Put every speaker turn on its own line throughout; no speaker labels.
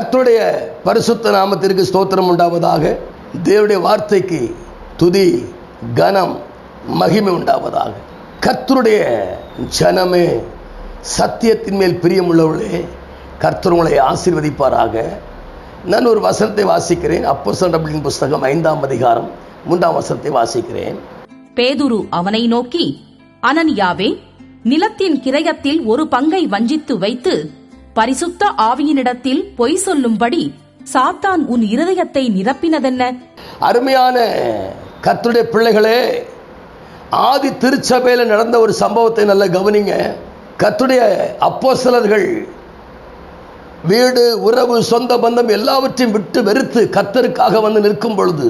கர்த்தருடைய பரிசுத்த நாமத்திற்கு ஸ்தோத்திரம் உண்டாவதாக தேவனுடைய வார்த்தைக்கு துதி கனம் மகிமை உண்டாவதாக. கர்த்தருடைய ஜனமே சத்தியத்தின் மேல் பிரியமுள்ளவர்களே கர்த்தர் உங்களை ஆசீர்வதிப்பாராக. நான் ஒரு வசனத்தை வாசிக்கிறேன். அப்போ சண்டபிளின் புஸ்தகம் ஐந்தாம் அதிகாரம் மூன்றாம் வசனத்தை வாசிக்கிறேன்.
பேதுரு அவனை நோக்கி அனன்யாவே நிலத்தின் கிரயத்தில் ஒரு பங்கை வஞ்சித்து வைத்து பரிசுத்த ஆவியினிடத்தில் பொய் சொல்லும்படி சாத்தான் உன் இருதயத்தை நிரப்பினதென்ன?
அருமையான கத்துடைய பிள்ளைகளே ஆதி திருச்சபையில் நடந்த ஒரு சம்பவத்தை நல்ல கவனிங்க. கத்துடைய அப்போ சிலர்கள் வீடு உறவு சொந்த பந்தம் எல்லாவற்றையும் விட்டு வெறுத்து கத்தருக்காக வந்து நிற்கும் பொழுது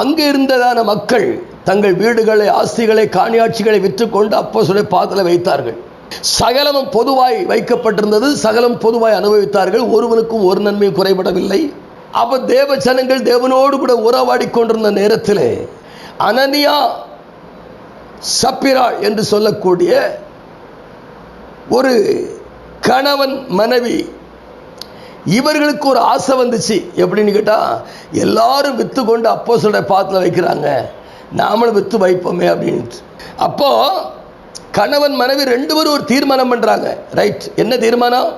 அங்கே இருந்ததான மக்கள் தங்கள் வீடுகளை ஆஸ்திகளை காணியாட்சிகளை விற்றுக்கொண்டு அப்போஸ்தலரை பாதத்தில் வைத்தார்கள். சகலமும் பொதுவாய் வைக்கப்பட்டிருந்தது சகலம் பொதுவாய் அனுபவித்தார்கள் ஒருவனுக்கும் ஒரு நன்மையும் குறைபடவில்லை. அப்ப தேவ ஜனங்கள் தேவனோடு கூட உறவாடி கொண்டிருந்த நேரத்தில் அனனியா சப்பிரா என்று சொல்லக்கூடிய ஒரு கணவன் மனைவி இவர்களுக்கு ஒரு ஆசை வந்துச்சு. எப்படின்னு கேட்டால் எல்லாரும் விற்று கொண்டு அப்போ சொல்ற பாத்தில் வைக்கிறாங்க. நாமளும் விற்று வைப்போமே அப்படின்ட்டு. அப்போ கணவன் மனைவி ரெண்டு பேரும் ஒரு தீர்மானம் பண்ணுறாங்க ரைட் என்ன தீர்மானம்?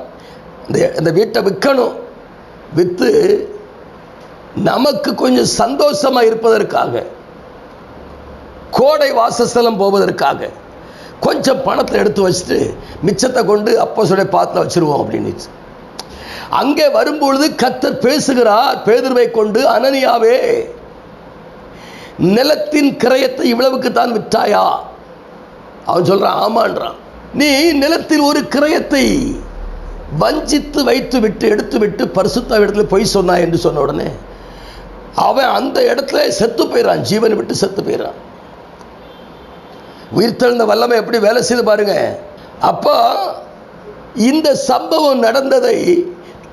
இந்த இந்த வீட்டை விற்கணும். விற்று நமக்கு கொஞ்சம் சந்தோஷமாக இருப்பதற்காக கோடை வாசஸ்தலம் போவதற்காக கொஞ்சம் பணத்தை எடுத்து வச்சுட்டு மிச்சத்தை கொண்டு அப்போ சொல்ல பார்த்து வச்சிருவோம் அப்படின்னு அங்கே வரும்பொழுது கத்தர் பேசுகிறார் பேதுருவை கொண்டு அனனியாவே நிலத்தின் கிரயத்தை இவ்வளவுக்கு தான் விட்டாயா அவன் சொல்றான் ஆமான்றான். நீ நிலத்தில் ஒரு கிரயத்தை வஞ்சித்து வைத்து விட்டு எடுத்து விட்டு பரிசுத்த இடத்துல பொய் சொன்னா என்று சொன்ன உடனே அவன் அந்த இடத்துல செத்து போயிடறான் ஜீவனை விட்டு செத்து போயிடறான் உயிர்த்தெழுந்த வல்லமை எப்படி வேலை செய்து பாருங்க. அப்போ இந்த சம்பவம் நடந்ததை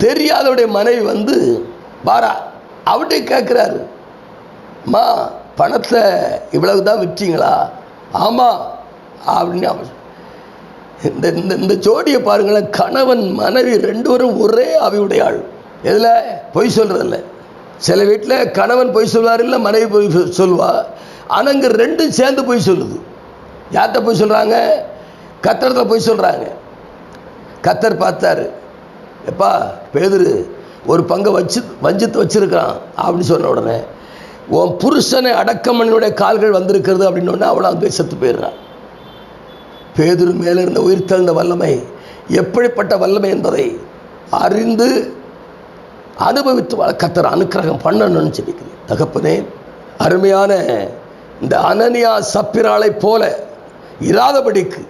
தெரியாதவுடைய மனைவி வந்து பாரா அவட்டே கேட்குறாரு. மா பணத்தை இவ்வளவு தான் விற்றீங்களா? ஆமாம் அப்படின்னு அவர் இந்த இந்த இந்த ஜோடியை பாருங்களேன் கணவன் மனைவி ரெண்டு பேரும் ஒரே அவையுடைய ஆள் எதில்? பொய் சொல்கிறதில்ல சில வீட்டில் கணவன் பொய் சொல்வார் இல்லை மனைவி பொய் சொல்- சொல்வா. ஆனால் இங்கே ரெண்டும் சேர்ந்து பொய் சொல்லுது. யார்கிட்ட போய் சொல்கிறாங்க கத்தரத்தில் போய் சொல்கிறாங்க கத்தர் பார்த்தாரு. எப்பா பேதுரு ஒரு பங்கை வச்சு வஞ்சித்து வச்சிருக்கான் அப்படின்னு சொன்ன உடனே உன் புருஷனை அடக்கமனுடைய கால்கள் வந்திருக்கிறது அப்படின்னு ஒன்று அவளும் அங்கே செத்து போயிடுறான் பேதுரு மேலே இருந்த உயிர்த்தெழுந்த வல்லமை எப்படிப்பட்ட வல்லமை என்பதை அறிந்து அனுபவித்து கத்தர் அனுக்கிரகம் பண்ணணும்னு சொல்லிக்கிறேன் தகப்பனே அருமையான இந்த அனனியா சப்பிராளைப் போல இராதபடிக்கு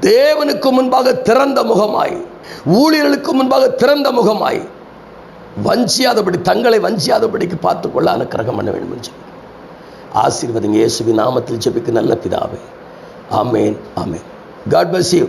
தேவனுக்கு முன்பாக திறந்த முகமாய் ஊழியர்களுக்கு முன்பாக திறந்த முகமாய் வஞ்சியாதபடி தங்களை வஞ்சியாதபடிக்கு பார்த்துக்கொள்ள அனுக்கிரகம் பண்ண வேண்டும் சொல்லி ஆசீர்வதிங்க இயேசுவின் நாமத்தில் ஜெபிக்கு நல்ல பிதாவே. ஆமேன் ஆமேன். God bless you